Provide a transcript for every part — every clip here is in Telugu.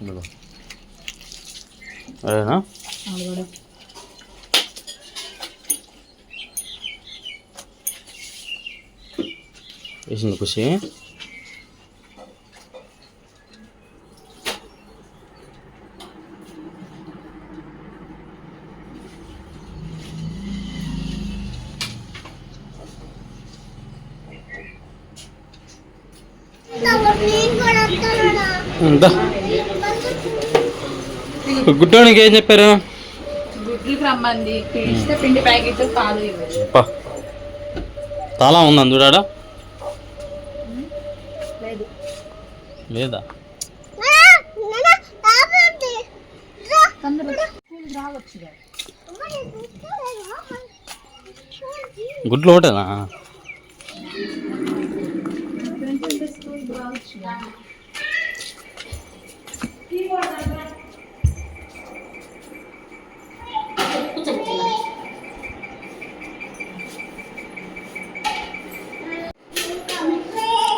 ఇదిగో. అదేనా? వేసింది ఖుషి ఉందా గుడ్డోనికి ఏం చెప్పారు? తాళం ఉందా చూడాడా లేదు? గుడ్లు ఒకటేనా?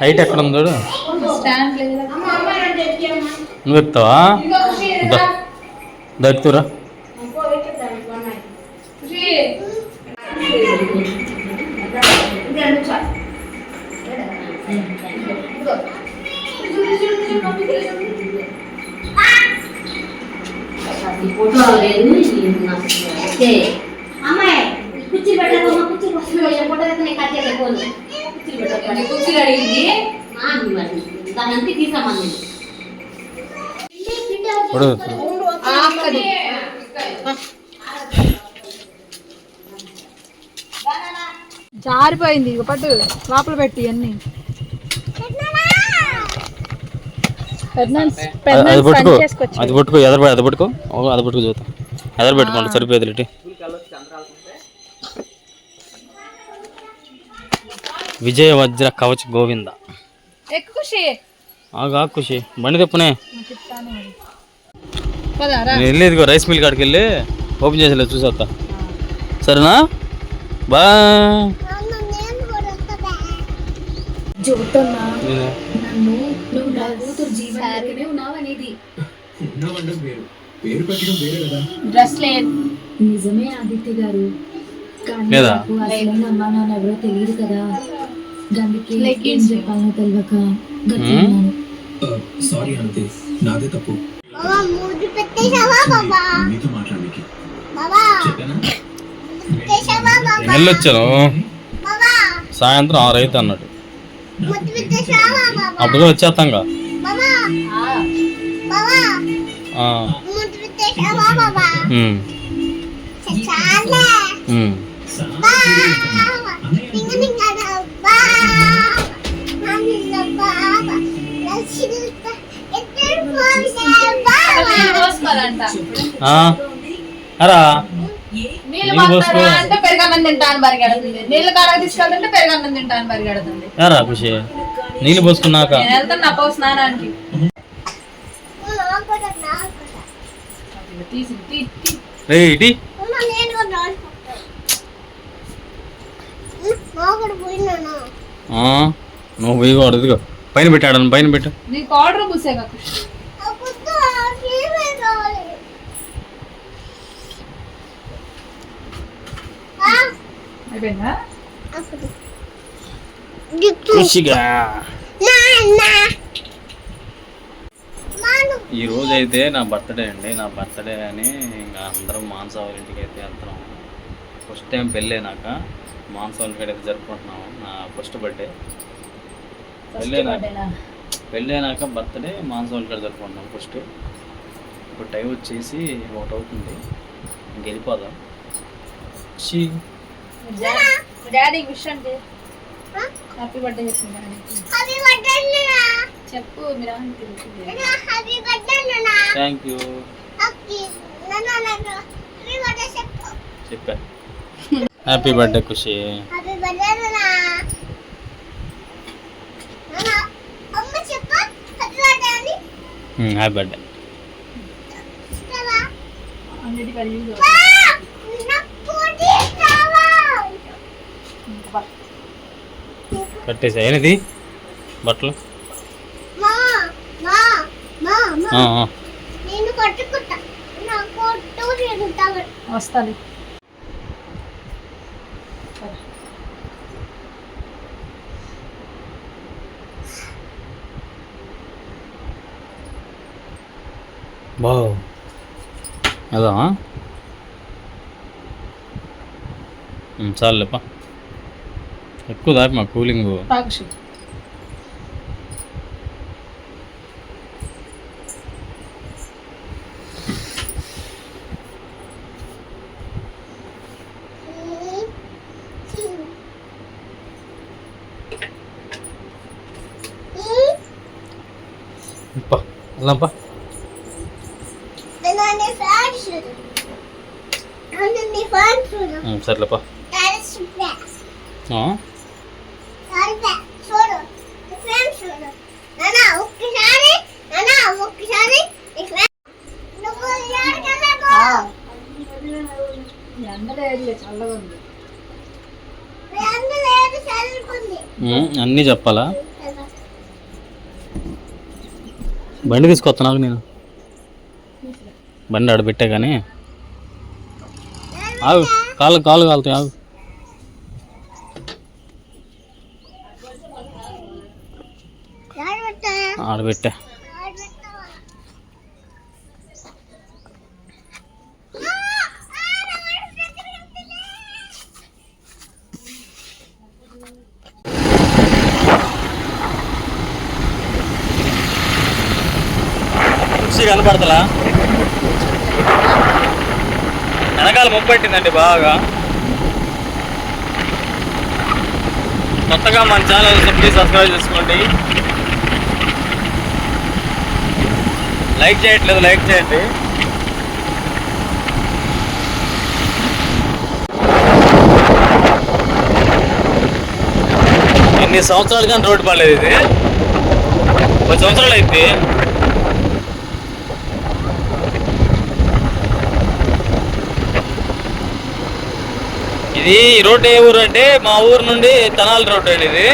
హైట్ ఎక్కడ ఉందో నువ్వు ఎక్కుతావా. దక్కుతురా అమ్మాయి కుర్చీ పెట్టకమ్మా కుర్చీ ఫోటో అయితే కట్ కుర్చీ ఇది పెట్టకపోను కుర్చీలు అడిగింది జారిపోయింది ఇక పట్టు. లోపల పెట్టి అన్ని అది పట్టుకో. అది పట్టుకో. ఎదర అది పట్టుకో అది పట్టుకో చూద్దాం ఎదర పెట్టుకోండి సరిపోయేది విజయ వజ్ర కవచ్ గోవింద. ఆగా ఖుషి. బండి తెప్పునే. పదారా నేను వెళ్ళేదిగో రైస్ మిల్ కాడికి వెళ్ళి ఓపెన్ చేసి చూసేస్తా సరేనా? బా నిజమే ఆదిత్య గారు. కానీ? నాకు అసలైన అమ్మా నాన్న ఎవరో తెలియదు కదా. Like ఏం చెప్పాలో తెలియక సారీ అనంతి నాదే తప్పు. మీతో మాట్లాడడానికి. వెళ్ళొచ్చాను. బాబా సాయంత్రం ఆరు అయితే అన్నాడు. ముద్దు పెట్టేశావా బాబా? అప్పుడు ఉమ్, చాలే. అరా? నీళ్ళు నీళ్ళు పోస్తారా పోసుకో. అంటే పెరుగన్నం తింటాను పరిగెడుతుంది. నీళ్ళు కాడ తీసుకెళ్తుంటే పెరుగన్నం తింటాను పరిగెడుతుంది. యారా ఖుషి. నీళ్ళు పోసుకున్నాక నేను పో స్నానానికి. రే ఇటీ. నువ్వు పోయి పైన పెట్టాడు పైన పెట్టు. నీకు ఆర్డర్ పూసే కదా అప్పుడు ఏమీ కావాలి ఆ అయిపోయిందా? ఖుషిగా ఈ రోజు అయితే నా బర్త్డే అండి నా బర్త్డే అని ఇంకా అందరం మానస వాళ్ళ ఇంటికి అయితే వెళ్తున్నాం. ఫస్ట్ టైం పెళ్ళైనాక మానస వాళ్ళ ఇంటికి అయితే జరుపుకుంటున్నాము నా ఫస్ట్ బర్త్డే పెళ్ళైనాక పెళ్ళైనాక బర్త్డే మానస వాళ్ళ ఇంటికి జరుపుకుంటున్నాం ఫస్ట్ ఇప్పుడు టైం వచ్చేసి ఒకటి అవుతుంది ఇంక వెళ్ళిపోదాం. డాడీ విష్ అంటే? హ్యాపీ బర్త్డే చెప్పింది చెప్పు మీరు హ్యాపీ బర్త్డే థ్యాంక్ యూ చెప్పు. చెప్పా. Happy birthday Khushi. Happy birthday happy birthday అని హ్యాపీ బర్త్డే ఇస్తావా అన్నిటికీ యూజ్ వా! నాకు పూరి ఇస్తావా కట్టేసా. ఏనిది? బట్టలు? మా మా మా మా. ఆ, ఆ. నేను కొట్టుకుంటా. నా కొట్టు తిరుగుతావు వస్తుంది బావ్. అదా? చాలులేప. ఎక్కువ దాపి మా కూలింగ్. నేను ఫ్యాన్ చూడు. సర్లేపా. అన్నీ చెప్పాలా? బండి తీసుకొస్తా నాకు నేను. బండి ఆడ పెట్టే కానీ ఆగు కాళ్ళు కాళ్ళు కాలుతాయి ఆగు. జాగ్రత్త ఆడ పెట్టా జాగ్రత్త ఖుషి కనపడతలా? వెనకాల ముప్పట్టిందండి బాగా. కొత్తగా మన ఛానల్ ప్లీజ్ సబ్స్క్రైబ్ చేసుకోండి. లైక్ చేయట్లేదు లైక్ చేయండి. ఎన్ని సంవత్సరాలు కానీ రోడ్డు పడలేదు ఇది. పది సంవత్సరాలు అయితే ఇది ఈ రోడ్డు ఏ ఊరు అంటే మా ఊరు నుండి తెనాలి రోడ్డు అండి ఇది.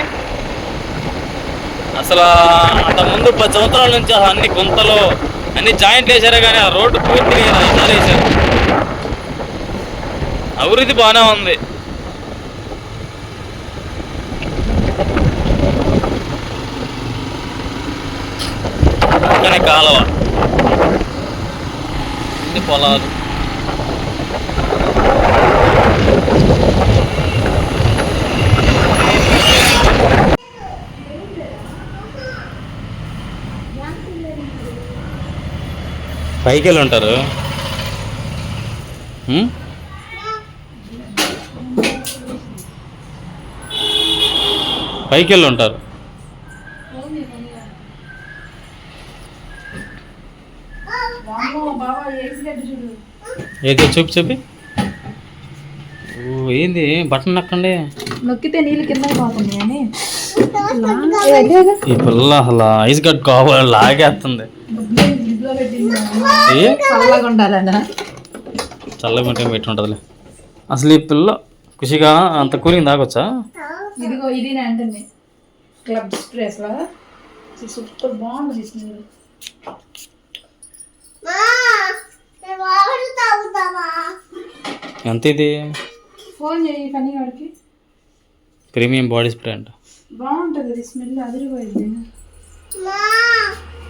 అసలు అంత ముందు పది సంవత్సరాల నుంచి అన్ని గుంతలు అన్ని జాయింట్ వేశారు కానీ ఆ రోడ్డు పూర్తిగా రంధ్రాలు వేశారు అభివృద్ధి బాగానే ఉంది. పక్కనే కాలువ. ఇది పొలాలు. పైకి వెళ్ళి ఉంటారు? పైకి వెళ్ళి ఉంటారు ఏదో చూపి చూపి. ఓ ఏంది? బటన్ నక్కండి. నొక్కితే నీళ్ళు కింద పోతుంది అని. ఈ పిల్ల అసలు ఐస్ గడ్ కావాలి లాగేస్తుంది. చల్లగా ఉంటే పెట్టి ఉంటుందిలే. అసలు ఈ పిల్ల ఖుషిగా అంత కూలింగ్ తాగొచ్చా? ఇదిగో ఇది అంటుంది. క్లబ్ స్ప్రేస్ సూపర్ బాగుంది స్మెల్ మా నేను వాటర్ తాగుతావా? ఎంత ఇది? ఫోన్ చేయి ఫనీ వాడికి. ప్రీమియం బాడీ స్ప్రే అంట. బాగుంటుంది స్మెల్ అదిరిపోయింది.